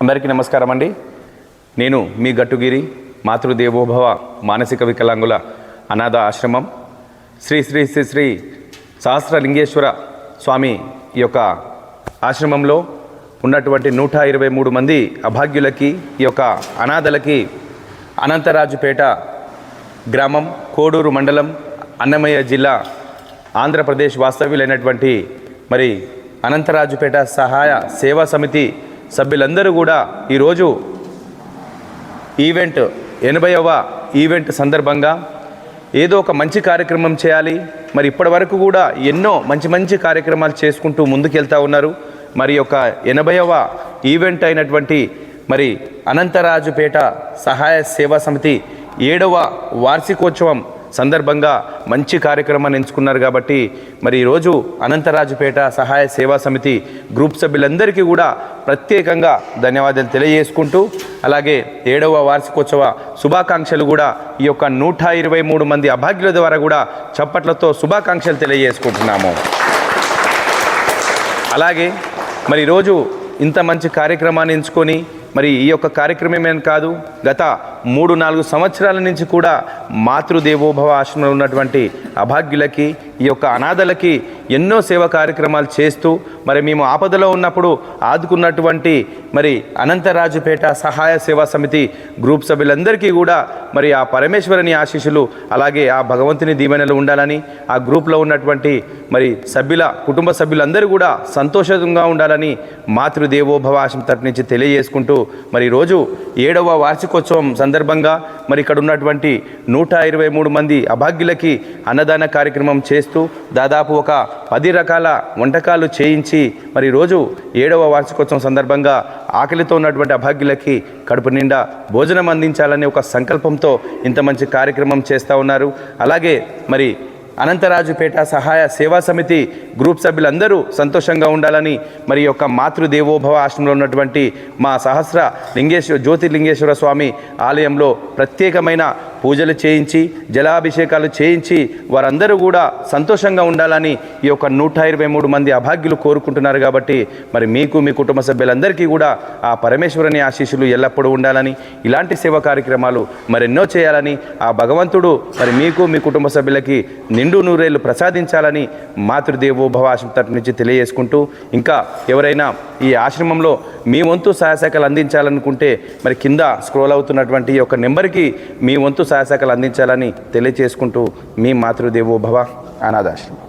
అందరికీ నమస్కారం అండి. నేను మీ గట్టుగిరి మాతృదేవోభవ మానసిక వికలాంగుల అనాథ ఆశ్రమం శ్రీ శ్రీ శ్రీ శ్రీ సహస్రలింగేశ్వర స్వామి ఈ యొక్క ఆశ్రమంలో ఉన్నటువంటి నూట ఇరవై మూడు మంది అభాగ్యులకి ఈ యొక్క అనాథలకి అనంతరాజుపేట గ్రామం కోడూరు మండలం అన్నమయ్య జిల్లా ఆంధ్రప్రదేశ్ వాస్తవ్యులైనటువంటి మరి అనంతరాజుపేట సహాయ సేవా సమితి సభ్యులందరూ కూడా ఈరోజు ఈవెంట్ ఎనభైవ ఈవెంట్ సందర్భంగా ఏదో ఒక మంచి కార్యక్రమం చేయాలి. మరి ఇప్పటి వరకు కూడా ఎన్నో మంచి మంచి కార్యక్రమాలు చేసుకుంటూ ముందుకెళ్తా ఉన్నారు. మరి యొక్క ఎనభైవ ఈవెంట్ అయినటువంటి మరి అనంతరాజుపేట సహాయ సేవా సమితి ఏడవ వార్షికోత్సవం సందర్భంగా మంచి కార్యక్రమాన్ని ఎంచుకున్నారు కాబట్టి మరి ఈరోజు అనంతరాజుపేట సహాయ సేవా సమితి గ్రూప్ సభ్యులందరికీ కూడా ప్రత్యేకంగా ధన్యవాదాలు తెలియజేసుకుంటూ అలాగే ఏడవ వార్షికోత్సవ శుభాకాంక్షలు కూడా ఈ యొక్క నూట ఇరవై మూడు మంది అభాగ్యుల ద్వారా కూడా చప్పట్లతో శుభాకాంక్షలు తెలియజేసుకుంటున్నాము. అలాగే మరి ఈరోజు ఇంత మంచి కార్యక్రమాన్ని ఎంచుకొని మరి ఈ యొక్క కార్యక్రమమే కాదు? గత మూడు నాలుగు సంవత్సరాల నుంచి కూడా మాతృదేవోభవ ఆశ్రమంలో ఉన్నటువంటి అభాగ్యులకి ఈ యొక్క అనాథలకి ఎన్నో సేవా కార్యక్రమాలు చేస్తూ మరి మేము ఆపదలో ఉన్నప్పుడు ఆదుకున్నటువంటి మరి అనంతరాజుపేట సహాయ సేవా సమితి గ్రూప్ సభ్యులందరికీ కూడా మరి ఆ పరమేశ్వరుని ఆశీస్సులు అలాగే ఆ భగవంతుని దీవెనలు ఉండాలని ఆ గ్రూప్లో ఉన్నటువంటి మరి సభ్యుల కుటుంబ సభ్యులందరూ కూడా సంతోషంగా ఉండాలని మాతృదేవోభవ ఆశం తరపు నుంచి తెలియజేసుకుంటూ మరి ఈరోజు ఏడవ వార్షికోత్సవం సందర్భంగా మరి ఇక్కడ ఉన్నటువంటి నూట ఇరవై మూడు మంది అభాగ్యులకి అన్నదాన కార్యక్రమం చేస్తూ దాదాపు ఒక పది రకాల వంటకాలు చేయించి మరి రోజు ఏడవ వార్షికోత్సవం సందర్భంగా ఆకలితో ఉన్నటువంటి అభాగ్యులకి కడుపు నిండా భోజనం అందించాలనే ఒక సంకల్పంతో ఇంత మంచి కార్యక్రమం చేస్తూ ఉన్నారు. అలాగే మరి అనంతరాజుపేట సహాయ సేవా సమితి గ్రూప్ సభ్యులందరూ సంతోషంగా ఉండాలని మరి యొక్క మాతృదేవోభవ ఆశ్రమంలో ఉన్నటువంటి మా సహస్ర లింగేశ్వర జ్యోతిర్లింగేశ్వర స్వామి ఆలయంలో ప్రత్యేకమైన పూజలు చేయించి జలాభిషేకాలు చేయించి వారందరూ కూడా సంతోషంగా ఉండాలని ఈ యొక్క నూట ఇరవై మూడు మంది అభాగ్యులు కోరుకుంటున్నారు కాబట్టి మరి మీకు మీ కుటుంబ సభ్యులందరికీ కూడా ఆ పరమేశ్వరుని ఆశీస్సులు ఎల్లప్పుడూ ఉండాలని ఇలాంటి సేవా కార్యక్రమాలు మరెన్నో చేయాలని ఆ భగవంతుడు మరి మీకు మీ కుటుంబ సభ్యులకి నిండు నూరేళ్ళు ప్రసాదించాలని మాతృదేవోభవ ఆశ్రమం తరపు నుంచి తెలియజేసుకుంటూ ఇంకా ఎవరైనా ఈ ఆశ్రమంలో మీ వంతు సహాయశాఖలు అందించాలనుకుంటే మరి కింద స్క్రోల్ అవుతున్నటువంటి ఈ యొక్క నెంబర్కి మీ వంతు సహాయశాఖలు అందించాలని తెలియజేసుకుంటూ మీ మాతృదేవోభవ అనాథాశ్రమం.